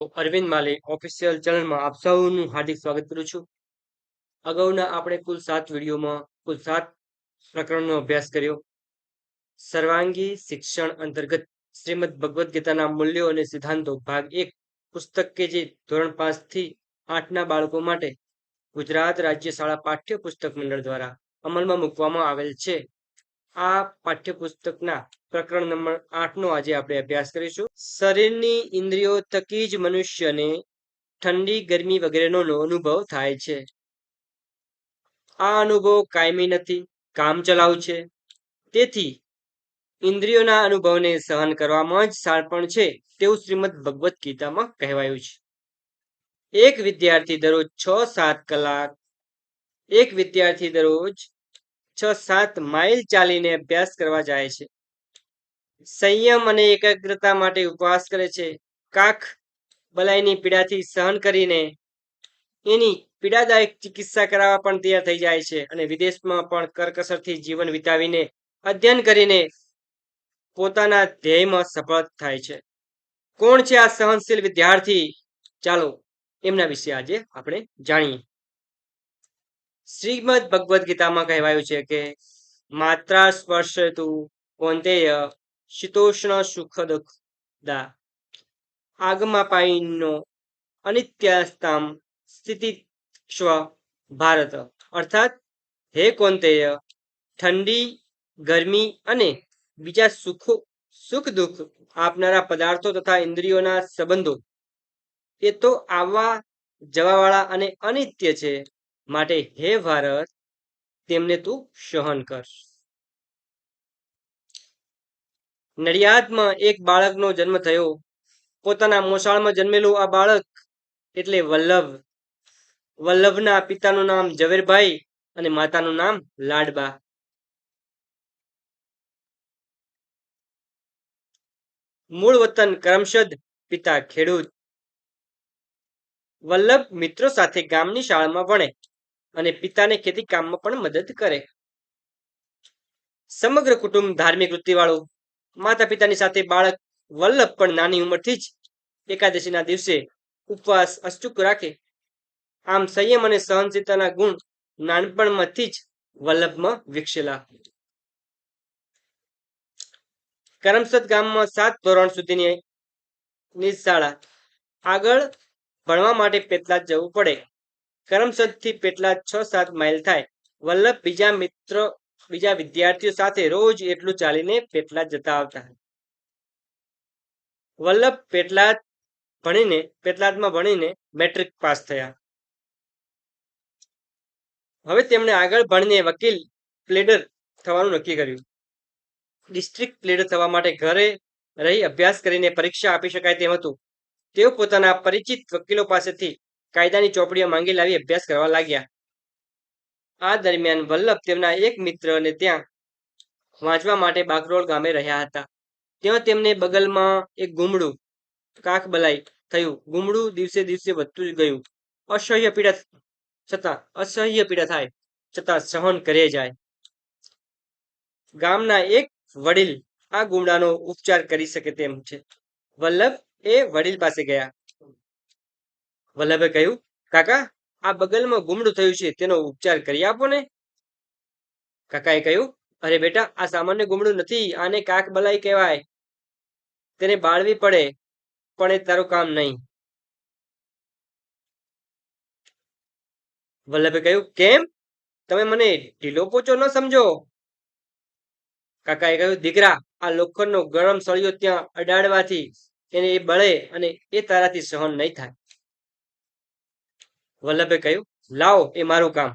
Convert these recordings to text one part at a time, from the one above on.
અરવિંદ માલી official ચેનલમાં આપ સૌનું હાર્દિક સ્વાગત કરું છું. અગાઉના આપણે કુલ સાત વિડીયોમાં કુલ સાત પ્રકરણનો અભ્યાસ કર્યો. સર્વાંગી શિક્ષણ અંતર્ગત શ્રીમદ ભગવદ્ ગીતાના મૂલ્યો અને સિદ્ધાંતો ભાગ એક પુસ્તક કે જે ધોરણ પાંચથી આઠના બાળકો માટે ગુજરાત રાજ્ય શાળા પાઠ્ય પુસ્તક મંડળ દ્વારા અમલમાં મૂકવામાં આવેલ છે. આ પાઠ્યપુસ્તકના પ્રકરણ નંબર આઠનો આજે આપણે અભ્યાસ કરીશું. શરીરની ઇન્દ્રિયો થકી જ મનુષ્યને ઠંડી, ગરમી વગેરેનો અનુભવ થાય છે. આ અનુભવ કાયમી નથી કામચલાઉ છે. તેથી ઇન્દ્રિયોના અનુભવને સહન કરવામાં જ સારપણ છે તેવું શ્રીમદ ભગવદ્ ગીતામાં કહેવાયું છે. એક વિદ્યાર્થી દરરોજ છ સાત કલાક, એક વિદ્યાર્થી દરરોજ છ સાત માઇલ ચાલીને અભ્યાસ કરવા જાય છે. સંયમ અને એકાગ્રતા માટે ઉપવાસ કરે છે. કાખ બલાઈની પીડાથી સહન કરીને એની પીડાદાયક ચિકિત્સા કરાવવા પણ તૈયાર થઈ જાય છે અને વિદેશમાં પણ કરકસરથી જીવન વિતાવીને અધ્યયન કરીને પોતાના ધ્યેયમાં સફળ થાય છે. કોણ છે આ સહનશીલ વિદ્યાર્થી? ચાલો એમના વિશે આજે આપણે જાણીએ. શ્રીમદ ભગવદ્ ગીતામાં કહેવાયું છે કે માત્રા સ્પર્શ તું કોંતેય શીતોષ્ણ સુખ દુઃખદા આગમા પાઈનો અનિત્યસ્તામ સ્થિતિ સ્વ ભારત. અર્થાત, હે કોંતેય, ઠંડી, ગરમી અને બીજા સુખો સુખ દુઃખ આપનારા પદાર્થો તથા ઇન્દ્રિયોના સંબંધો, એ તો આવવા જવાવાળા અને અનિત્ય છે. માટે હે ભારત, તેમને તું સહન કર. નડિયાદમાં એક બાળકનો જન્મ થયો. પોતાના મોસાળમાં જન્મેલું આ બાળક એટલે વલ્લભ. વલ્લભના પિતાનું નામ ઝવેરભાઈ અને માતાનું નામ લાડબા. મૂળ વતન કરમશદ, પિતા ખેડૂત. વલ્લભ મિત્રો સાથે ગામની શાળામાં ભણે. અને પિતાને ખેતી કામમાં પણ મદદ કરે. સમગ્ર કુટુંબ ધાર્મિક વૃત્તિવાળું માતા પિતાની સાથે બાળક વલ્લભ પણ નાની ઉંમરથી જ એકાદશીના દિવસે ઉપવાસ અચૂક રાખે. આમ સંયમ અને સહનશીલતાના ગુણ નાનપણમાંથી જ વલ્લભમાં વિકસેલા. કરમસદ ગામમાં સાત ધોરણ સુધીની શાળા આગળ ભણવા માટે પેટલા જવું પડે. કરમસદથી પેટલા છ સાત માઇલ થાય. વલ્લભ બીજા મિત્ર, બીજા વિદ્યાર્થીઓ સાથે રોજ એટલું ચાલીને પેટલાદ જતા આવતા વલ્લભ પેટલાદ ભણીને, પેટલાદમાં ભણીને મેટ્રિક પાસ થયા. હવે તેમણે આગળ ભણીને વકીલ પ્લેડર થવાનું નક્કી કર્યું. ડિસ્ટ્રિક્ટ પ્લેડર થવા માટે ઘરે રહી અભ્યાસ કરીને પરીક્ષા આપી શકાય તેમ હતું. તેઓ પોતાના પરિચિત વકીલો પાસેથી કાયદાની ચોપડીઓ માંગી લાવી અભ્યાસ કરવા લાગ્યા. આ દરમિયાન વલ્લભ તેમના એક મિત્રને ત્યાં વાંચવા માટે બાગરોળ ગામે રહ્યા હતા. ત્યાં તેમને બગલમાં એક ગુમડું કાખ બલાઈ થયું. ગુમડું દિવસે દિવસે વધતું ગયું. અસહ્ય પીડા છતાં, અસહ્ય પીડા થાય છતાં સહન કરે જાય. ગામના એક વડીલ આ ગુમડાનો ઉપચાર કરી શકે તેમ છે. વલ્લભ એ વડીલ પાસે ગયા. વલ્લભે કહ્યું, કાકા, આ બગલમાં ગુમડું થયું છે, તેનો ઉપચાર કરી આપો ને. કાકાએ કહ્યું, અરે બેટા, આ સામાન્ય ગુમડું નથી, આને કાક બલાઈ કહેવાય. તેને બાળવી પડે, પણ એ તારું કામ નહીં. વલ્લભે કહ્યું, કેમ? તમે મને ઢીલો પોચો ન સમજો. કાકાએ કહ્યું, દીકરા, આ લોખંડનો ગરમ સળિયો ત્યાં અડાડવાથી એને એ બળે અને એ તારાથી સહન નહીં થાય. વલ્લભે કહ્યું, લાવો, એ મારું કામ.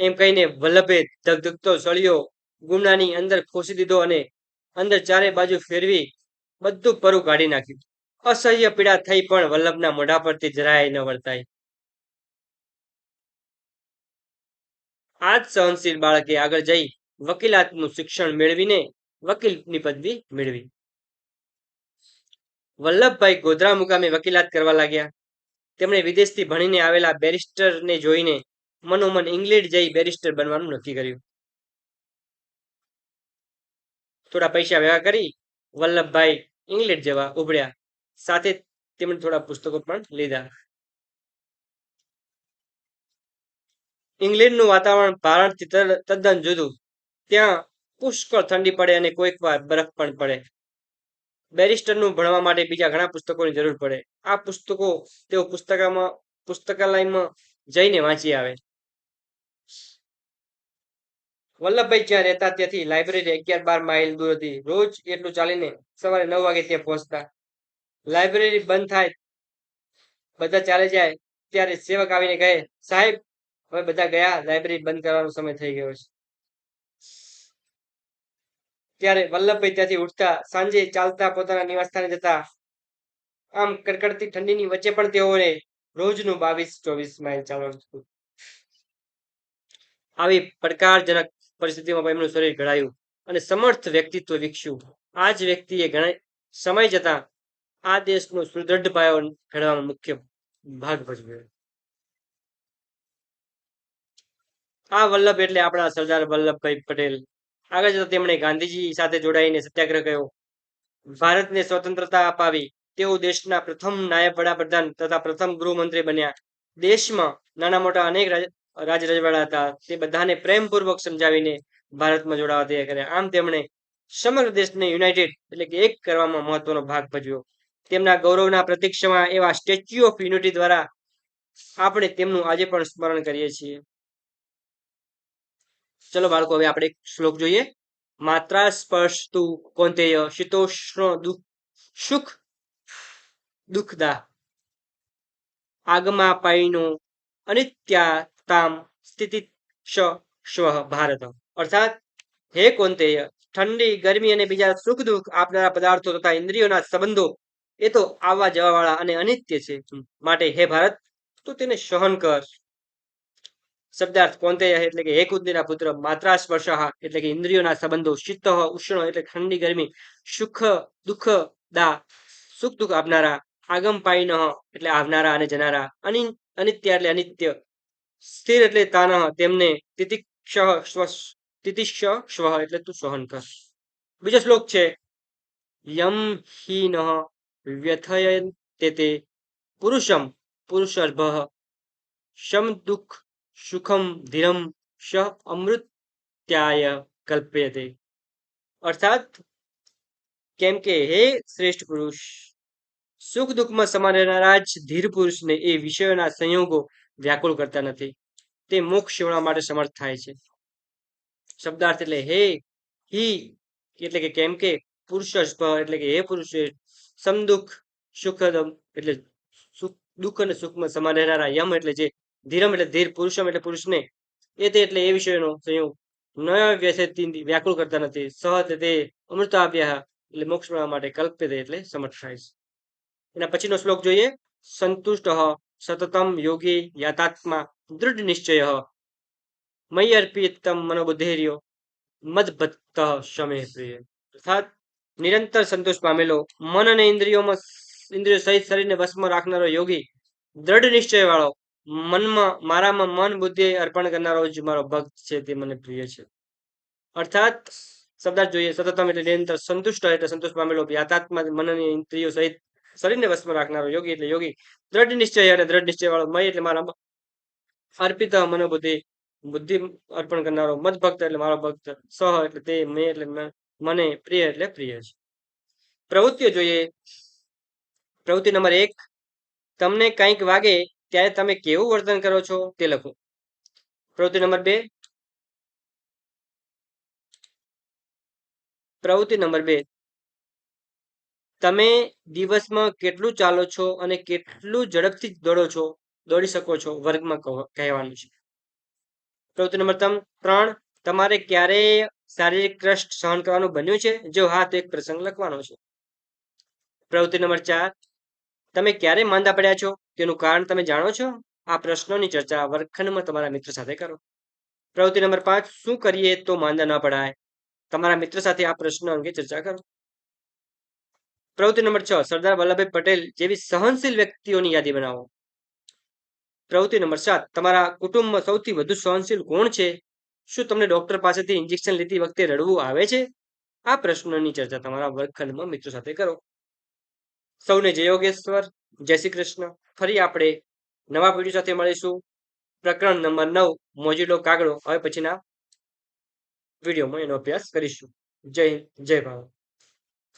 એમ કહીને વલ્લભે ધગધગતો સળિયો ગુમડાની અંદર ખોસી દીધો અને અંદર ચારે બાજુ ફેરવી બધું પરું કાઢી નાખ્યું. અસહ્ય પીડા થઈ પણ વલ્લભના મોઢા પરથી જરાય ન વર્તાય આ જ સહનશીલ બાળકે આગળ જઈ વકીલાતનું શિક્ષણ મેળવીને વકીલની પદવી મેળવી. વલ્લભભાઈ ગોધરા મુકામે વકીલાત કરવા લાગ્યા. તેમણે વિદેશથી ભણીને આવેલા બેરિસ્ટરને જોઈને મનોમન ઇંગ્લેન્ડ જઈ બેરિસ્ટર બનવાનું નક્કી કર્યું. થોડા પૈસા ભેગા કરી વલ્લભભાઈ ઇંગ્લેન્ડ જવા ઉભડ્યા સાથે તેમણે થોડા પુસ્તકો પણ લીધા. ઇંગ્લેન્ડનું વાતાવરણ ભારતથી તદ્દ- તદ્દન જુદું. ત્યાં પુષ્કળ ઠંડી પડે અને કોઈક વાર બરફ પણ પડે. બેરિસ્ટરનું ભણવા માટે બીજા ઘણા પુસ્તકોની જરૂર પડે. આ પુસ્તકો તેઓ પુસ્તકામાં, પુસ્તકાલયમાં જઈને વાંચી આવે. વલ્લભભાઈ જ્યાં રહેતા ત્યાંથી લાઇબ્રેરી અગિયાર બાર માઇલ દૂર હતી. રોજ એટલું ચાલીને સવારે નવ વાગે ત્યાં પહોંચતા. લાઇબ્રેરી બંધ થાય, બધા ચાલે જાય, ત્યારે સેવક આવીને કહે, સાહેબ, હવે બધા ગયા, લાઇબ્રેરી બંધ કરવાનો સમય થઈ ગયો છે. ત્યારે વલ્લભભાઈ ત્યાંથી ઉઠતા, સાંજે ચાલતા પોતાના નિવાસસ્થાને જતા. આમ કડકડતી ઠંડીની વચ્ચે પણ તેઓને રોજનું બાવીસ, ચોવીસ માઇલ ચાલવાનું હતું. આવી પડકારજનક પરિસ્થિતિમાં એમનું શરીર ઘડાયું અને સમર્થ વ્યક્તિત્વ વિકસ્યું. આ જ વ્યક્તિએ ઘણા સમય જતા આ દેશનો સુદૃઢ પાયો ઘડવામાં મુખ્ય ભાગ ભજવ્યો. આ વલ્લભ એટલે આપણા સરદાર વલ્લભભાઈ પટેલ. આગળ જતા તેમણે ગાંધીજી સાથે જોડાઈને સત્યાગ્રહ કર્યો. ભારતને સ્વતંત્રતા અપાવી તેઓ દેશના પ્રથમ નાયબ વડાપ્રધાન તથા પ્રથમ ગૃહમંત્રી બન્યા. દેશમાં નાના મોટા અનેક રાજ રાજ રજવાડા હતા. તે બધાને પ્રેમપૂર્વક સમજાવીને ભારતમાં જોડાવા તૈયાર કર્યા. આમ તેમણે સમગ્ર દેશને યુનાઇટેડ એટલે કે એક કરવામાં મહત્વનો ભાગ ભજવ્યો. તેમના ગૌરવના પ્રતિક્ષમાં એવા સ્ટેચ્યુ ઓફ યુનિટી દ્વારા આપણે તેમનું આજે પણ સ્મરણ કરીએ છીએ. ચલો બાળકો, હવે આપણે શ્લોક જોઈએ. માત્રા સ્પર્શ તું કોંતેય શીતોષ્ણ દુઃખ, સુખ દુઃખદા. આગમા પાઈનો અનિત્યાતામ સ્થિતિ સ્વ ભારત. અર્થાત, હે કોંતેય, ઠંડી, ગરમી અને બીજા સુખ દુઃખ આપનારા પદાર્થો તથા ઇન્દ્રિયોના સંબંધો, એ તો આવવા જવા વાળા અને અનિત્ય છે. માટે હે ભારત, તું તેને સહન કર. શબ્દાર્થ કોંતેય એટલે કે હે પુત્ર માત્રા એટલે કે ઇન્દ્રિયોના સંબંધો શીત ઉષ્ણ એટલે ઠંડી, ગરમી, સુખ, દુઃખ, દા, સુખ, દુઃખ આપનારા, આગમ પાઈન એટલે આવનારા અને જનારા અનિ અનિત્ય એટલે અનિત્ય, સ્થિર એટલે તાન, તેમને તિતિક્ષ તિતિક્ષ સ્વ એટલે તું સહન કર. બીજો શ્લોક છે, યમ હીન વ્યથયન તે તે પુરુષમ પુરુષર્ભ, શમ દુઃખ સુખમ ધીરમ શ અમૃત્યાય કલ્પ્યતે અર્થાત કેમ કે હે શ્રેષ્ઠ પુરુષ સુખ દુઃખમાં સમાન રહેનારા જ ધીર પુરુષને એ વિષયોના સંયોગો વ્યાકુળ કરતા નથી તે મોક્ષ મેળવવા માટે સમર્થ થાય છે શબ્દાર્થ એટલે હે હી એટલે કે કેમ કે પુરુષ એટલે કે હે પુરુષ સમદુખ સુખદમ એટલે સુખ દુઃખ અને સુખમાં સમાન રહેનારા યમ એટલે જે ધીરમ એટલે ધીર પુરુષમ એટલે પુરુષને. એ તે એટલે એ વિષયનો સંયોગ. વ્યાકુળ કરતા નથી. સહ તે અમૃતાભ્યા એટલે મોક્ષ મેળવવા માટે કલ્પ્ય એટલે સમર્થ થાય એના પછીનો શ્લોક જોઈએ. સંતુષ્ટ સતતમ યોગી યાતાત્મા દૃઢ નિશ્ચય મય અર્પિતમ મનોબુદ્ધિર્યો મદભક્ત શમે પ્રિય. અર્થાત નિરંતર સંતોષ પામેલો, મન અને ઇન્દ્રિયોમાં ઇન્દ્રિયો સહિત શરીરને વશમાં રાખનારો યોગી દ્રઢ નિશ્ચય વાળો મનમાં, મારામાં મન બુદ્ધિ અર્પણ કરનારો જ મારો ભક્ત છે તે મને પ્રિય છે. અર્થાત શબ્દાર્થ જોઈએ, સતતમ એટલે નિરંતર સંતુષ્ટ એટલે સંતોષ પામેલો યાતાત્મા મનની ઇન્દ્રિયો સહિત શરીરને વશમાં રાખનારો યોગી એટલે યોગી. દ્રઢ નિશ્ચય અને દ્રઢ નિશ્ચય વાળો મય એટલે મારા અર્પિત મનોબુદ્ધિ, બુદ્ધિ અર્પણ કરનારો મત ભક્ત એટલે મારો ભક્ત, સહ એટલે તે મેં એટલે મને પ્રિય એટલે પ્રિય છે. પ્રવૃત્તિઓ જોઈએ. પ્રવૃત્તિ નંબર એક, તમને કંઈક વાગે ત્યારે તમે કેવું વર્તન કરો છો તે લખો. પ્રવૃત્તિ નંબર બે. પ્રવૃત્તિ નંબર બે. તમે દિવસમાં કેટલું ચાલો છો અને કેટલું ઝડપથી દોડો છો, દોડી શકો છો, વર્ગમાં કહેવાનું છે. પ્રવૃત્તિ નંબર ત્રણ, તમારે ક્યારેય શારીરિક કષ્ટ સહન કરવાનું બન્યું છે? જો હા, તો એક પ્રસંગ લખવાનો છે. પ્રવૃત્તિ નંબર ચાર, તમે ક્યારે માંદા પડ્યા છો? તેનું કારણ તમે જાણો છો? આ પ્રશ્નોની ચર્ચા વર્ગખંડમાં તમારા મિત્ર સાથે કરો. પ્રવૃત્તિ નંબર પાંચ, શું કરીએ તો માંદા ન પડાય? તમારા મિત્ર સાથે આ પ્રશ્નો અંગે ચર્ચા કરો. પ્રવૃત્તિ નંબર છ, સરદાર વલ્લભભાઈ પટેલ જેવી સહનશીલ વ્યક્તિઓની યાદી બનાવો. પ્રવૃત્તિ નંબર સાત, તમારા કુટુંબમાં સૌથી વધુ સહનશીલ કોણ છે? શું તમને ડોક્ટર પાસેથી ઇન્જેક્શન લેતી વખતે રડવું આવે છે? આ પ્રશ્નોની ચર્ચા તમારા વર્ગખંડમાં મિત્રો સાથે કરો. સૌને જય યોગેશ્વર, જય શ્રી કૃષ્ણ. ફરી આપણે નવા વીડિયો સાથે મળીશું. પ્રકરણ નંબર નવ, મોજીલો કાગડો. હવે પછીના વિડીયોમાં એનો અભ્યાસ કરીશું. જય હિન્દ, જય ભારત.